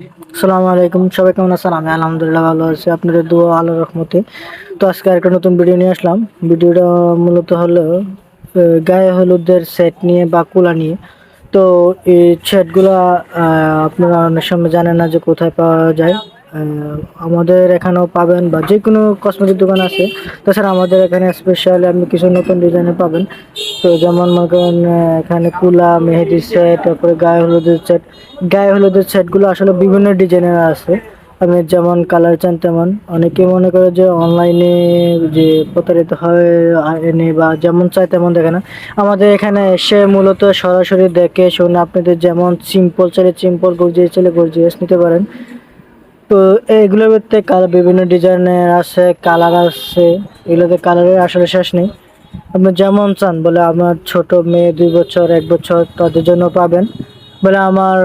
আসসালামু আলাইকুম, সবাই কেমন আছেন? আমি আলহামদুলিল্লাহ ভালো আছি। আপনাদের দোয়া আলো রহমতে। তো আজকে আরেকটা নতুন ভিডিও নিয়ে আসলাম। ভিডিওটা মূলত হলো গায়ে হলুদের সেট নিয়ে বা কুলা নিয়ে। তো এই সেটগুলা আপনারা অনেক সময় জানেন না যে কোথায় পাওয়া যায়। আমাদের এখানেও পাবেন বা যে কোনো কসমেটিক দোকান আছে। তাছাড়া আমাদের এখানে স্পেশালি আপনি কিছু নতুন ডিজাইনে পাবেন। তো যেমন মনে করেন এখানে কুলা, মেহেদি সেট তারপরে গায়ে হলুদের সেট গায়ে হলুদের সেটগুলো আসলে বিভিন্ন ডিজাইনের আছে। আপনি যেমন কালার চান তেমন। অনেকে মনে করে যে অনলাইনে যে প্রতারিত হয়, এনে বা যেমন চায় তেমন দেখে না। আমাদের এখানে এসে মূলত সরাসরি দেখে শুনে আপনাদের যেমন সিম্পল চাইলে সিম্পল গর্জিয়াস চাইলে গর্জিয়াস নিতে পারেন। তো এইগুলোর ভিতরে কালার বিভিন্ন ডিজাইনের আছে, কালার আছে, এগুলোতে কালারের আসলে শেষ নেই। আপনি যেমন চান, বলে আমার ছোট মেয়ে দুই বছর, এক বছর তাদের জন্য পাবেন। বলে আমার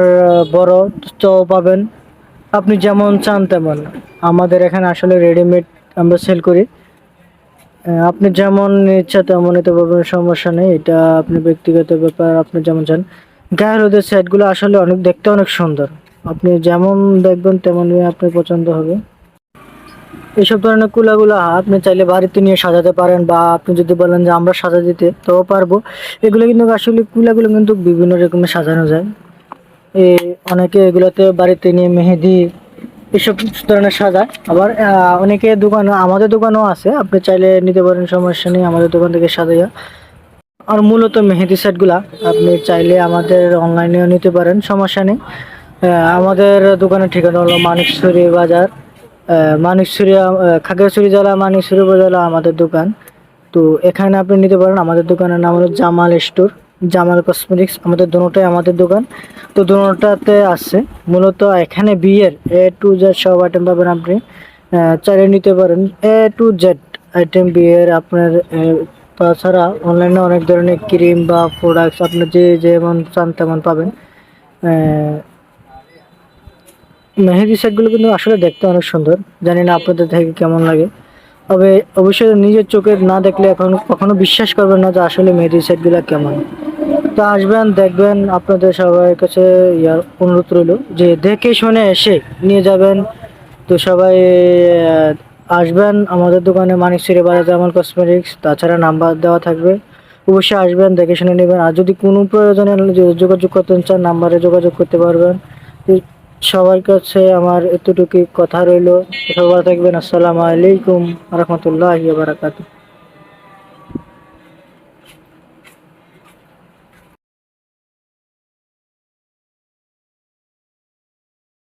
বড় তো পাবেন। আপনি যেমন চান তেমন। আমাদের এখানে আসলে রেডিমেড আমরা সেল করি। আপনি যেমন ইচ্ছা তেমন নিতে পাবেন, সমস্যা নেই। এটা আপনি ব্যক্তিগত ব্যাপার, আপনি যেমন চান। গায়ে হলুদের সেটগুলো আসলে অনেক, দেখতে অনেক সুন্দর। আপনি যেমন দেখবেন, তেমনই আপনার পছন্দ হবে। এইসব ধরনের কুলাগুলো আপনি চাইলে বাড়িতে নিয়ে সাজাতে পারেন বা আপনি যদি বলেন যে আমরা সাজা দিতে, তাও পারব। এগুলো কিন্তু আসলে কুলাগুলো কিন্তু বিভিন্ন রকমের সাজানো যায়। এ, অনেকে এগুলোতে বাড়িতে নিয়ে মেহেদি, এসব ধরনের সাজায়। আবার অনেকে দোকানে, আমাদের দোকানও আছে। আপনি চাইলে নিতে পারেন, সমস্যা নেই, আমাদের দোকান থেকে সাজাইয়া। আর মূলত মেহেদি সেটগুলা আপনি চাইলে আমাদের অনলাইনেও নিতে পারেন, সমস্যা নেই। আমাদের দোকানের ঠিকানা হলো মানিকছড়ি বাজার। মানিকছড়ি খাগড়াছড়ি জেলা, মানিকছড়ি উপজেলা আমাদের দোকান। তো এখানে আপনি নিতে পারেন, আমাদের দোকানের নাম হলো জামাল স্টোর, জামাল কসমেটিক্স। আমাদের দুটোটাই আমাদের দোকান। তো দুটোটাতে আছে। মূলত এখানে বিয়ের এ টু জেড সব আইটেম পাবেন আপনি। চাইলে নিতে পারেন এ টু জেড আইটেম বিয়ের আপনার তাছাড়া অনলাইনে অনেক ধরনের ক্রিম বা প্রোডাক্টস আপনি যে যেমন চান তেমন পাবেন। মেহেদি সেটগুলো কিন্তু আসলে দেখতে অনেক সুন্দর। জানি না আপনাদের থেকে কেমন লাগে। তবে অবশ্যই নিজের চোখে না দেখলে এখন কখনো বিশ্বাস করবেন না যে আসলে মেহেদি সেটগুলো কেমন। তো আসবেন, দেখবেন, আপনাদের সবার কাছে ইয়ার অনুরোধ রইল যে দেখে শুনে এসে নিয়ে যাবেন। তো সবাই আসবেন আমাদের দোকানে মানিক সিরে বাজার জামাল কসমেটিক্স, তাছাড়া নাম্বার দেওয়া থাকবে। অবশ্যই আসবেন, দেখে শুনে নেবেন। আর যদি কোনো প্রয়োজনে যোগাযোগ করতে চান, নাম্বারে যোগাযোগ করতে পারবেন। সবার কাছে আমার এতটুকু কথা রইল। সবাই থাকবেন। আসসালামু আলাইকুম রহমতুল্লাহ বারাকাতুহ।